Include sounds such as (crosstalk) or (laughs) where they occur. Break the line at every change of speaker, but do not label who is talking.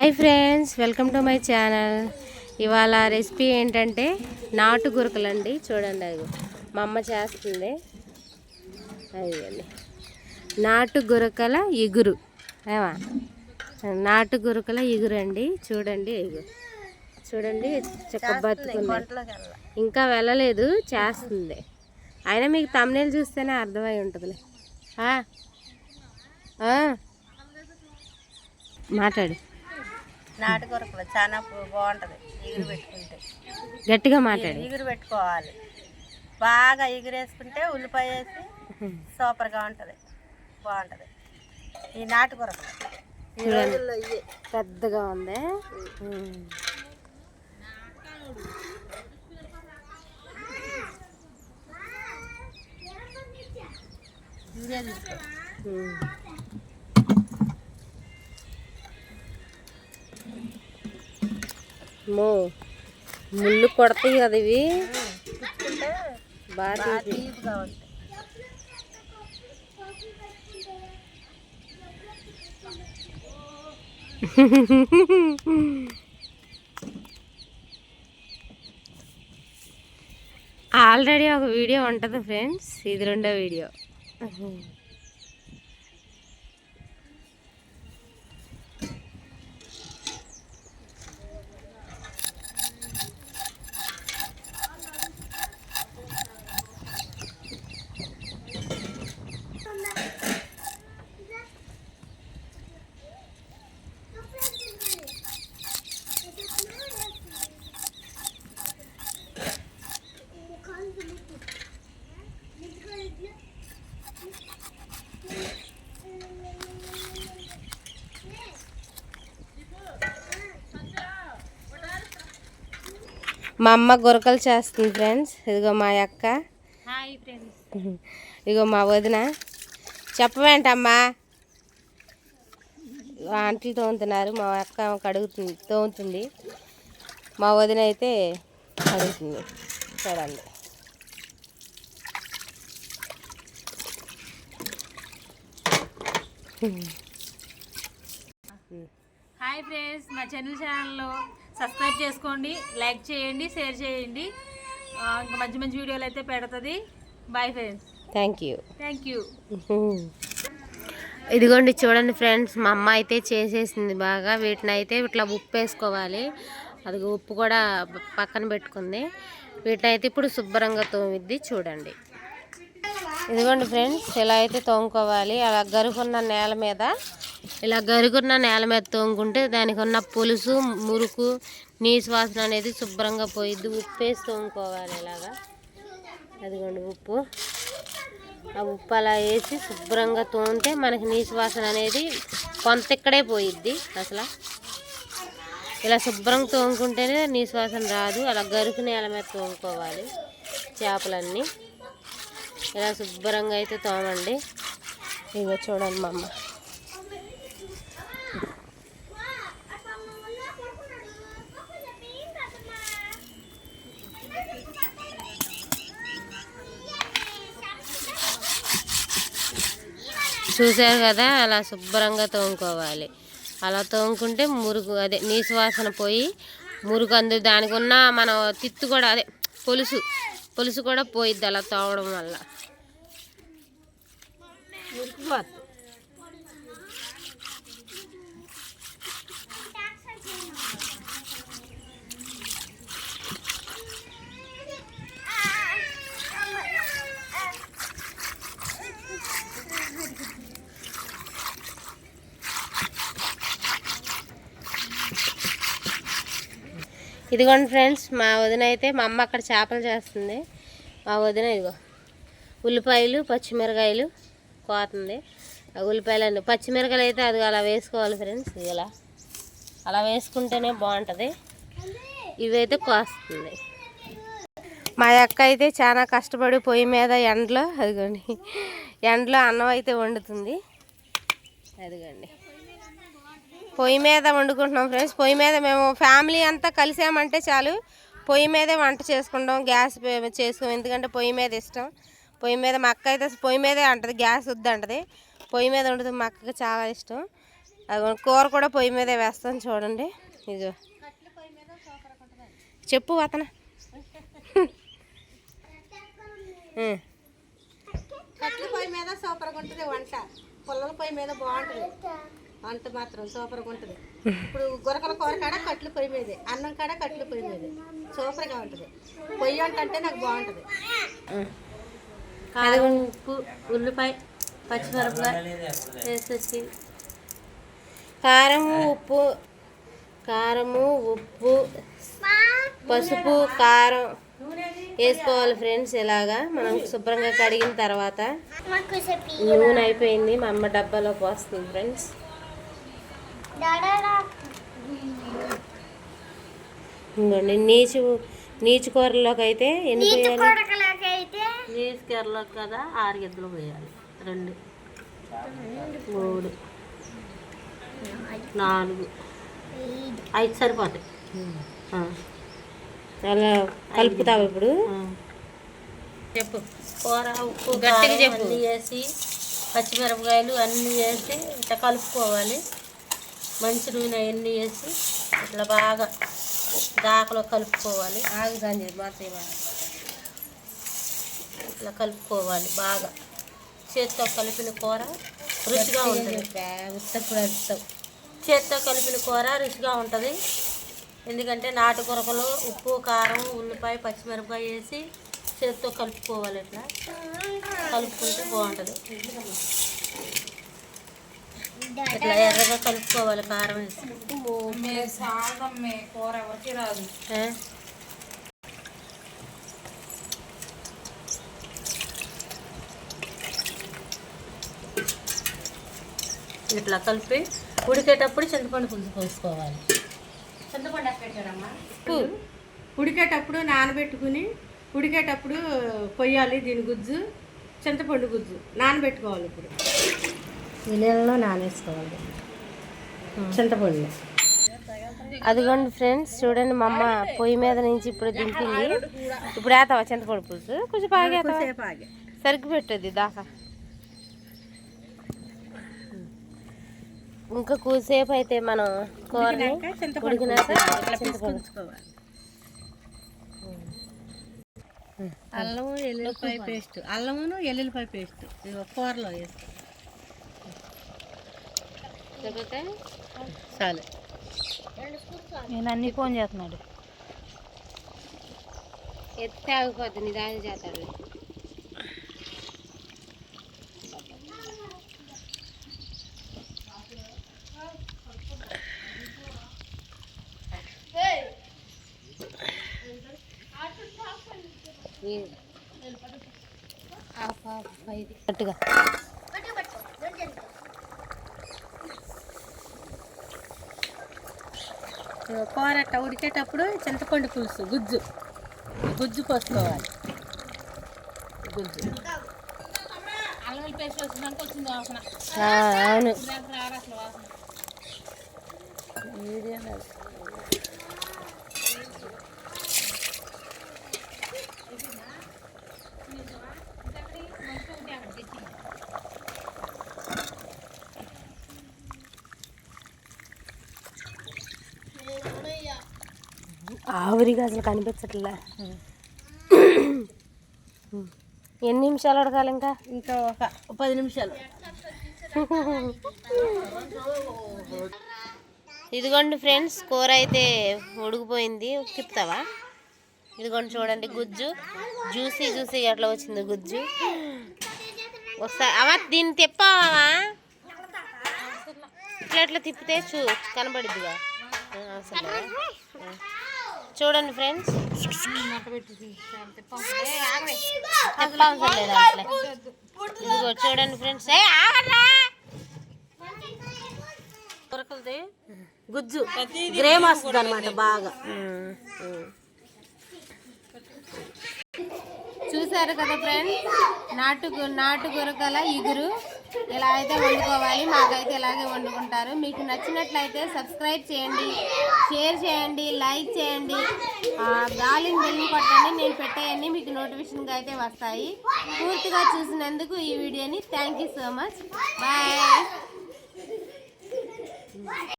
Hi friends welcome to my channel ఇవాళ recipe ఏంటంటే నాటు గురకలండి చూడండి అది మా అమ్మ చేస్తుంది. అదిగండి. నాటు గురకల ఇగురు. ఏమా? నాటు గురకల ఇగురు అండి చూడండి ఇగురు చూడండి చక్క బతుకుంది ఇంకా వెళ్ళలేదు చేస్తుంది. అయినా మీకు తమ్నేలు చూస్తేనే అర్థమై ఉంటుందిలే? మాట్లాడు.
నాటుకొరకలు చాలా బాగుంటది ఎగురు పెట్టుకుంటే.
గట్టిగా మాట్లాడు.
ఎగురు పెట్టుకోవాలి. బాగా ఎగురేసుకుంటే ఉల్లిపాయ వేసి సూపర్గా ఉంటుంది బాగుంటది. ఈ నాటుకొరకలు. ఈ రోజుల్లో ఇవి
పెద్దగా ఉంది. ఉమ్. మో ముళ్ళు కొడతాయి కదా ఇవి. బాగా ఆల్రెడీ (laughs) ఒక వీడియో ఉంటుంది ఫ్రెండ్స్ ఇది రెండో వీడియో మా అమ్మ గురకలు చేస్తుంది ఫ్రెండ్స్. ఇదిగో మా అక్క. ఇదిగో మా వదిన. చెప్పవేంటమ్మా ఆంటీలు తోముతున్నారు. మా అక్క కడుగుతుంది తోముతుంది. మా వదిన అయితే కడుగుతుంది చూడండి.
హాయ్ ఫ్రెండ్స్ మా ఛానల్ ఛానల్లో సబ్స్క్రైబ్ చేసుకోండి లైక్ చేయండి షేర్ చేయండి. ఇంకా మంచి మంచి వీడియోలు అయితే పెడుతుంది. Bye friends
thank you
thank you
ఇదిగోండి చూడండి ఫ్రెండ్స్ మా అమ్మ అయితే చేసేసింది బాగా. వీటిని అయితే ఇట్లా ఉప్పు వేసుకోవాలి అది ఉప్పు కూడా పక్కన పెట్టుకుంది. వీటిని అయితే ఇప్పుడు శుభ్రంగా తోమిద్ది చూడండి. ఇదిగోండి ఫ్రెండ్స్ ఇలా అయితే తోముకోవాలి. అలా గరుకున్న నేల మీద ఇలా గరుగున్న నేల మీద తోముకుంటే దానికి ఉన్న పులుసు మురుకు నీసు వాసన అనేది శుభ్రంగా పోయిద్ది. ఉప్పు వేసి తోముకోవాలి ఇలాగా. అదిగోండి ఉప్పు. ఆ ఉప్పు అలా వేసి శుభ్రంగా తోమితే మనకి నీసు వాసన అనేది కొంత ఇక్కడే పోయిద్ది అసలు. ఇలా శుభ్రంగా తోముకుంటేనే నీసు వాసన రాదు. అలా గరుకు నేల మీద తోముకోవాలి చేపలన్నీ. ఇలా శుభ్రంగా అయితే తోమండి. ఇగో చూడండి మా అమ్మ. చూశారు కదా అలా శుభ్రంగా తోముకోవాలి. అలా తోముకుంటే మురుగు అదే నీసు వాసన పోయి మురుగు అందు దానికి ఉన్న మన తిత్తు కూడా అదే పులుసు పులుసు కూడా పోయిద్ది అలా తోవడం వల్ల. ఇదిగోండి ఫ్రెండ్స్ మా వదిన అయితే మా అమ్మ అక్కడ చేపలు చేస్తుంది. మా వదిన ఇదిగో ఉల్లిపాయలు పచ్చిమిరకాయలు కోతుంది. ఆ ఉల్లిపాయలు అన్ని పచ్చిమిరకాయలు అయితే అది అలా వేసుకోవాలి ఫ్రెండ్స్ ఇలా. అలా వేసుకుంటేనే బాగుంటుంది. ఇవైతే కోస్తుంది. మా అక్క అయితే చాలా కష్టపడి పొయ్యి మీద ఎండలో అదిగోండి ఎండలో అన్నం అయితే వండుతుంది. అదిగోండి. పొయ్యి మీద వండుకుంటున్నాం ఫ్రెండ్స్. పొయ్యి మీద మేము ఫ్యామిలీ అంతా కలిసామంటే చాలు. పొయ్యి మీదే వంట చేసుకుంటాం గ్యాస్ చేసుకోం. ఎందుకంటే పొయ్యి మీద ఇష్టం. పొయ్యి మీద మా అక్క అయితే పొయ్యి మీదే అంటది గ్యాస్ వద్దంటది. పొయ్యి మీద వండుతుంది మా అక్కకి చాలా ఇష్టం. అది కూర కూడా పొయ్యి మీదే వేస్తాం చూడండి. ఇదో చెప్పు అతను
పొయ్యి మీద సూపర్గా ఉంటుంది వంట. పొల్లల పొయ్యి మీద బాగుంటుంది. వంట మాత్రం సూపర్గా ఉంటుంది. ఇప్పుడు గురకల కూర కాడ కట్ల పొయ్యి మీదే అన్నం కాడ కట్ల పొయ్యి మీదే. సూపర్గా ఉంటుంది. పొయ్యి అంటే నాకు బాగుంటుంది. కారం ఉప్పు ఉల్లిపాయ పచ్చిమిరపకాయ వేసేసి
కారము ఉప్పు కారము ఉప్పు పసుపు కారం వేసుకోవాలి ఫ్రెండ్స్ ఇలాగా. మనం శుభ్రంగా కడిగిన తర్వాత నూనె అయిపోయింది. మా అమ్మ డబ్బాలోకి వస్తుంది ఫ్రెండ్స్. ఇంకోండి నీచు నీచు కూరలోకి అయితే ఎన్ని పోయాలి?
నీసు కర్రలో కదా ఆరు గిద్దలు పోయాలి. రెండు. మూడు. నాలుగు. ఐదు సరిపోతాయి.
అలా కలుపుతావు ఇప్పుడు. చెప్పు.
కూర ఉప్పు
గట్టిగా చెప్పు.
వేసి పచ్చిమిరపకాయలు అన్నీ వేసి ఇట్లా కలుపుకోవాలి. మంచి నూనె అన్నీ వేసి ఇట్లా బాగా దాకలో కలుపుకోవాలి.
ఆగు సంజయ్ మాత్రమే
ఇట్లా కలుపుకోవాలి బాగా. చేత్తో కలిపిన కూర రుచిగా ఉంటుంది.
ఉత్తప్పుడు
చేత్తో కలిపిన కూర రుచిగా ఉంటుంది. ఎందుకంటే నాటు కూరకలు ఉప్పు కారం ఉల్లిపాయ పచ్చిమిరపకాయ వేసి చేత్తో కలుపుకోవాలి ఇట్లా. కలుపుకుంటే బాగుంటుంది. ఇట్లా ఎర్రగా కలుపుకోవాలి కారం వేసి.
ఆ?
ఇట్లా కలిపి ఉడికేటప్పుడు చింతపండు పులుసు పోసుకోవాలి. చింతపండు. ఉడికేటప్పుడు నానబెట్టుకుని ఉడికేటప్పుడు కొయ్యాలి దీని గుజ్జు చింతపండు గుజ్జు. నానబెట్టుకోవాలి ఇప్పుడు. ఈ నీళ్ళలో నానేసుకోవాలి చింతపండు.
అదిగోండి ఫ్రెండ్స్ చూడండి మా అమ్మ పొయ్యి మీద నుంచి ఇప్పుడు దింపింది. ఇప్పుడు వేస్తావా చింతపొడి పులుసు? కొంచెం బాగా సరిగ్గా పెట్టద్ది దాకా. ఇంకా కూసేపు అయితే మనం కూరని
చింతపండు
ఉడికినాక
ఇట్లా
చింతపండు.
పిసుకుంచుకోవాలి. అల్లం ఎల్లుల్లిపాయ పేస్ట్. అల్లమును ఎల్లుల్లిపాయ పేస్ట్. కూరలో
లేకపోతే
చాలు.
నేను అన్ని ఫోన్ చేస్తున్నాడు
ఎత్తే ఆగిపోద్ది నిదానం చేస్తాడు. గట్టిగా
ఇదిగో కూర అట్ట ఉడికేటప్పుడు చింతపండు పులుసు గుజ్జు. గుజ్జు పోసుకోవాలి. గుజ్జు.
అవును. ఆవిరిగా అసలు కనిపించట్లే. ఎన్ని నిమిషాలు ఉడకాలి ఇంకా?
ఇంకా ఒక పది నిమిషాలు.
ఇదిగోండి ఫ్రెండ్స్ కూర అయితే ఉడికిపోయింది. తిప్పుతావా ఇదిగోండి చూడండి గుజ్జు. జ్యూసీ జ్యూసీ అట్లా వచ్చింది గుజ్జు. ఒకసారి అవ దీన్ని తిప్పావా? ఇట్లా ఇట్లా తిప్పితే చూ కనబడిద్దిగా అవసరం. చూడండి ఫ్రెండ్స్. లేదు ఇదిగో చూడండి ఫ్రెండ్స్.
గుజ్జు. గ్రేమ్ వస్తుంది అనమాట బాగా.
చూసారు కదా ఫ్రెండ్స్? నాటు నాటు గురకల ఇగురు. ఇలా అయితే వండుకోవాలి మాకైతే ఇలాగే వండుకుంటారు. మీకు నచ్చినట్లయితే సబ్స్క్రైబ్ చేయండి షేర్ చేయండి లైక్ చేయండి. గాలిని బెల్లి కొట్టండి నేను పెట్టేయన్నీ మీకు నోటిఫికేషన్గా అయితే వస్తాయి. పూర్తిగా చూసినందుకు ఈ వీడియోని thank you so much. Bye.